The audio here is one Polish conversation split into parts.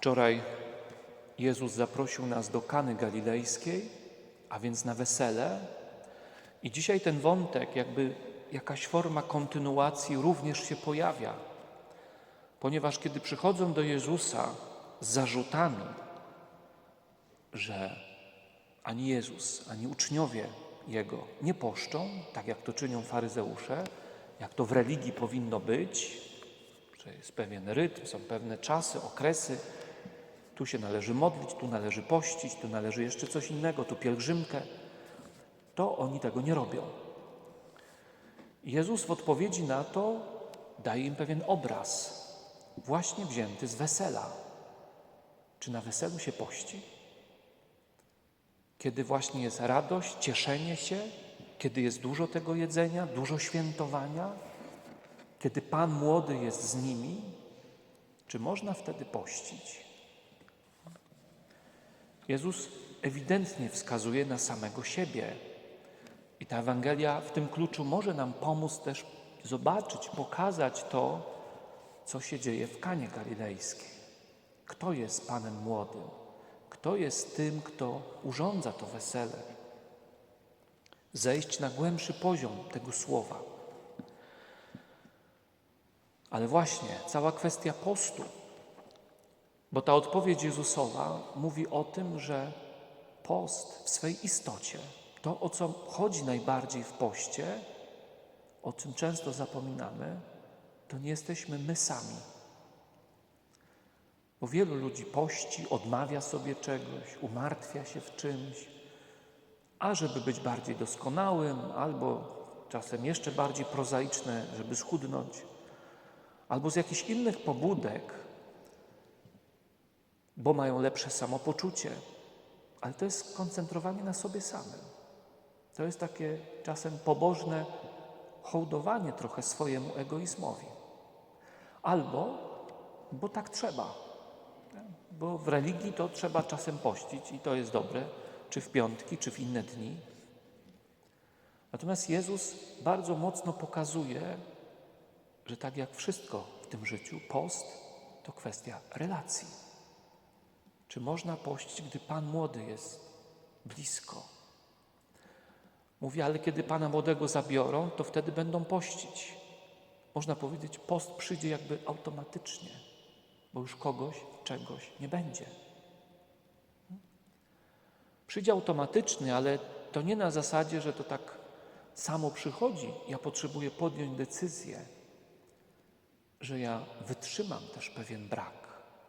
Wczoraj Jezus zaprosił nas do Kany Galilejskiej, a więc na wesele. I dzisiaj ten wątek, jakby jakaś forma kontynuacji, również się pojawia. Ponieważ kiedy przychodzą do Jezusa z zarzutami, że ani Jezus, ani uczniowie Jego nie poszczą, tak jak to czynią faryzeusze, jak to w religii powinno być, że jest pewien rytm, są pewne czasy, okresy. Tu się należy modlić, tu należy pościć, tu należy jeszcze coś innego, tu pielgrzymkę. To oni tego nie robią. Jezus w odpowiedzi na to daje im pewien obraz, właśnie wzięty z wesela. Czy na weselu się pości? Kiedy właśnie jest radość, cieszenie się, kiedy jest dużo tego jedzenia, dużo świętowania, kiedy Pan młody jest z nimi, czy można wtedy pościć? Jezus ewidentnie wskazuje na samego siebie. I ta Ewangelia w tym kluczu może nam pomóc też zobaczyć, pokazać to, co się dzieje w Kanie Galilejskiej. Kto jest Panem młodym? Kto jest tym, kto urządza to wesele? Zejść na głębszy poziom tego słowa. Ale właśnie cała kwestia postu, bo ta odpowiedź Jezusowa mówi o tym, że post w swej istocie, to o co chodzi najbardziej w poście, o czym często zapominamy, to nie jesteśmy my sami. Bo wielu ludzi pości, odmawia sobie czegoś, umartwia się w czymś, a żeby być bardziej doskonałym, albo czasem jeszcze bardziej prozaiczne, żeby schudnąć, albo z jakichś innych pobudek, bo mają lepsze samopoczucie, ale to jest skoncentrowanie na sobie samym. To jest takie czasem pobożne hołdowanie trochę swojemu egoizmowi. Albo, bo tak trzeba. Bo w religii to trzeba czasem pościć i to jest dobre, czy w piątki, czy w inne dni. Natomiast Jezus bardzo mocno pokazuje, że tak jak wszystko w tym życiu, post to kwestia relacji. Czy można pościć, gdy Pan młody jest blisko? Mówi, ale kiedy Pana młodego zabiorą, to wtedy będą pościć. Można powiedzieć, post przyjdzie jakby automatycznie, bo już kogoś, czegoś nie będzie. Przyjdzie automatycznie, ale to nie na zasadzie, że to tak samo przychodzi. Ja potrzebuję podjąć decyzję, że ja wytrzymam też pewien brak.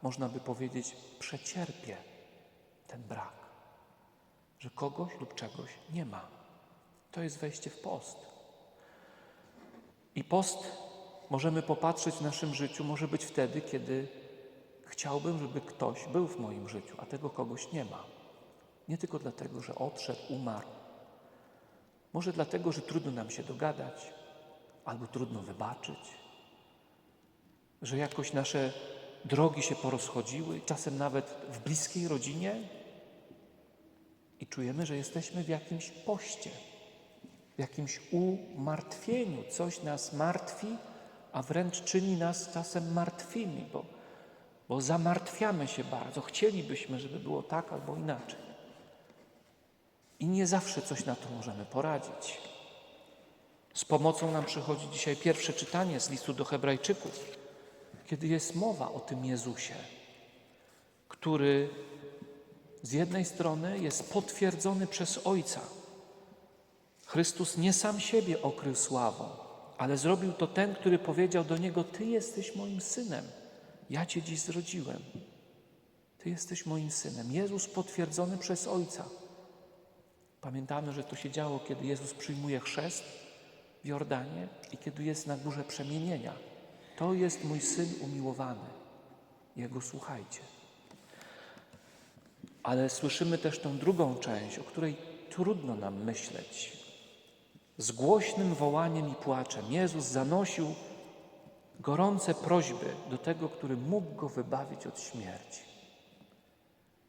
Można by powiedzieć, przecierpię ten brak, że kogoś lub czegoś nie ma. To jest wejście w post. I post możemy popatrzeć w naszym życiu, może być wtedy, kiedy chciałbym, żeby ktoś był w moim życiu, a tego kogoś nie ma. Nie tylko dlatego, że odszedł, umarł. Może dlatego, że trudno nam się dogadać, albo trudno wybaczyć, że jakoś nasze drogi się porozchodziły, czasem nawet w bliskiej rodzinie i czujemy, że jesteśmy w jakimś poście, w jakimś umartwieniu. Coś nas martwi, a wręcz czyni nas czasem martwymi, bo, bo zamartwiamy się bardzo. Chcielibyśmy, żeby było tak albo inaczej. I nie zawsze coś na to możemy poradzić. Z pomocą nam przychodzi dzisiaj pierwsze czytanie z listu do Hebrajczyków, kiedy jest mowa o tym Jezusie, który z jednej strony jest potwierdzony przez Ojca. Chrystus nie sam siebie okrył sławą, ale zrobił to ten, który powiedział do niego: Ty jesteś moim synem, ja Cię dziś zrodziłem. Ty jesteś moim synem. Jezus potwierdzony przez Ojca. Pamiętamy, że to się działo, kiedy Jezus przyjmuje chrzest w Jordanie i kiedy jest na górze przemienienia. To jest mój syn umiłowany. Jego słuchajcie. Ale słyszymy też tą drugą część, o której trudno nam myśleć. Z głośnym wołaniem i płaczem Jezus zanosił gorące prośby do tego, który mógł go wybawić od śmierci.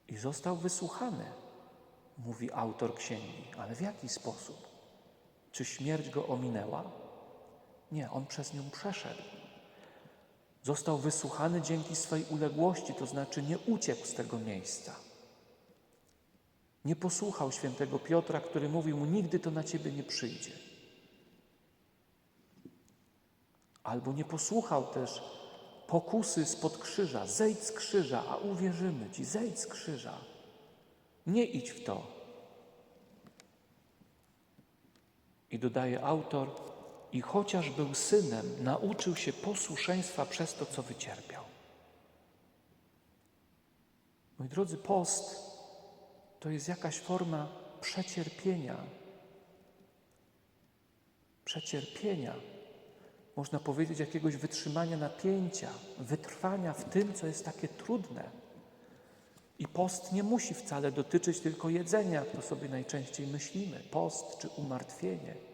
I został wysłuchany mówi autor księgi. Ale w jaki sposób? Czy śmierć go ominęła? Nie, on przez nią przeszedł. Został wysłuchany dzięki swej uległości, to znaczy nie uciekł z tego miejsca. Nie posłuchał świętego Piotra, który mówił mu: Nigdy to na ciebie nie przyjdzie. Albo nie posłuchał też pokusy spod krzyża: zejdź z krzyża, a uwierzymy ci, zejdź z krzyża. Nie idź w to. I dodaje autor, i chociaż był synem, nauczył się posłuszeństwa przez to, co wycierpiał. Moi drodzy, post to jest jakaś forma przecierpienia. Przecierpienia. Można powiedzieć jakiegoś wytrzymania napięcia, wytrwania w tym, co jest takie trudne. I post nie musi wcale dotyczyć tylko jedzenia, jak to sobie najczęściej myślimy. Post czy umartwienie.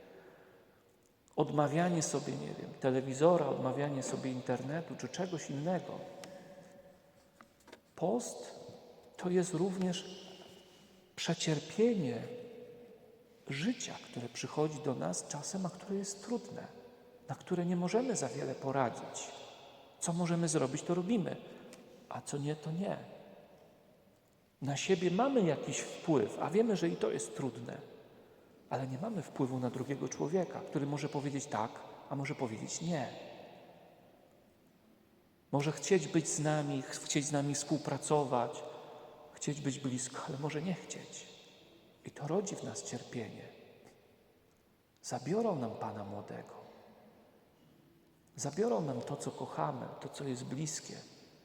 Odmawianie sobie, nie wiem, telewizora, odmawianie sobie internetu czy czegoś innego. Post to jest również przecierpienie życia, które przychodzi do nas czasem, a które jest trudne, na które nie możemy za wiele poradzić. Co możemy zrobić, to robimy, a co nie, to nie. Na siebie mamy jakiś wpływ, a wiemy, że i to jest trudne, ale nie mamy wpływu na drugiego człowieka, który może powiedzieć tak, a może powiedzieć nie. Może chcieć być z nami, chcieć z nami współpracować, chcieć być blisko, ale może nie chcieć. I to rodzi w nas cierpienie. Zabiorą nam Pana młodego. Zabiorą nam to, co kochamy, to, co jest bliskie.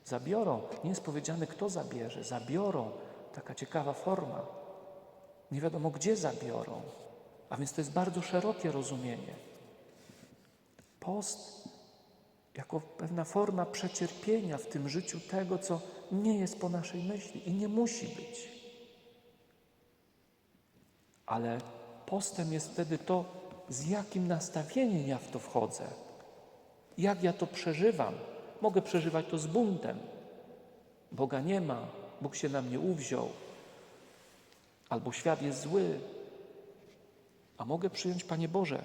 Zabiorą, nie jest powiedziane, kto zabierze, zabiorą, taka ciekawa forma. Nie wiadomo, gdzie zabiorą. A więc to jest bardzo szerokie rozumienie. Post jako pewna forma przecierpienia w tym życiu tego, co nie jest po naszej myśli i nie musi być. Ale postem jest wtedy to, z jakim nastawieniem ja w to wchodzę, jak ja to przeżywam. Mogę przeżywać to z buntem. Boga nie ma, Bóg się na mnie uwziął, albo świat jest zły. A mogę przyjąć, Panie Boże,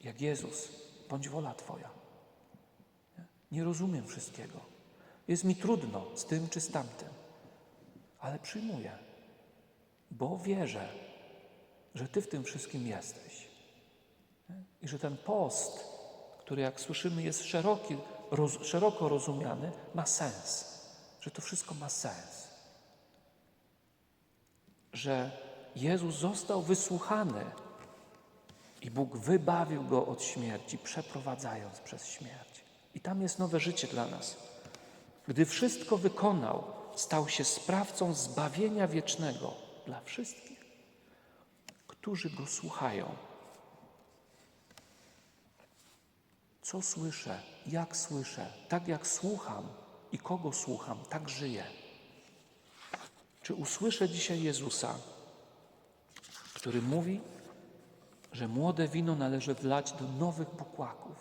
jak Jezus, bądź wola Twoja. Nie? rozumiem wszystkiego. Jest mi trudno z tym czy z tamtym, ale przyjmuję, bo wierzę, że Ty w tym wszystkim jesteś. I że ten post, który jak słyszymy jest szeroki, roz, szeroko rozumiany, ma sens. Że to wszystko ma sens. Że Jezus został wysłuchany i Bóg wybawił go od śmierci, przeprowadzając przez śmierć. I tam jest nowe życie dla nas. Gdy wszystko wykonał, stał się sprawcą zbawienia wiecznego dla wszystkich, którzy go słuchają. Co słyszę, jak słyszę, tak jak słucham i kogo słucham, tak żyję. Czy usłyszę dzisiaj Jezusa, który mówi, że młode wino należy wlać do nowych bukłaków,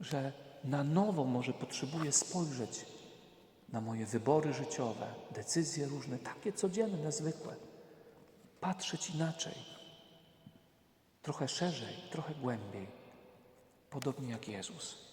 że na nowo może potrzebuję spojrzeć na moje wybory życiowe, decyzje różne, takie codzienne, zwykłe, patrzeć inaczej, trochę szerzej, trochę głębiej, podobnie jak Jezus.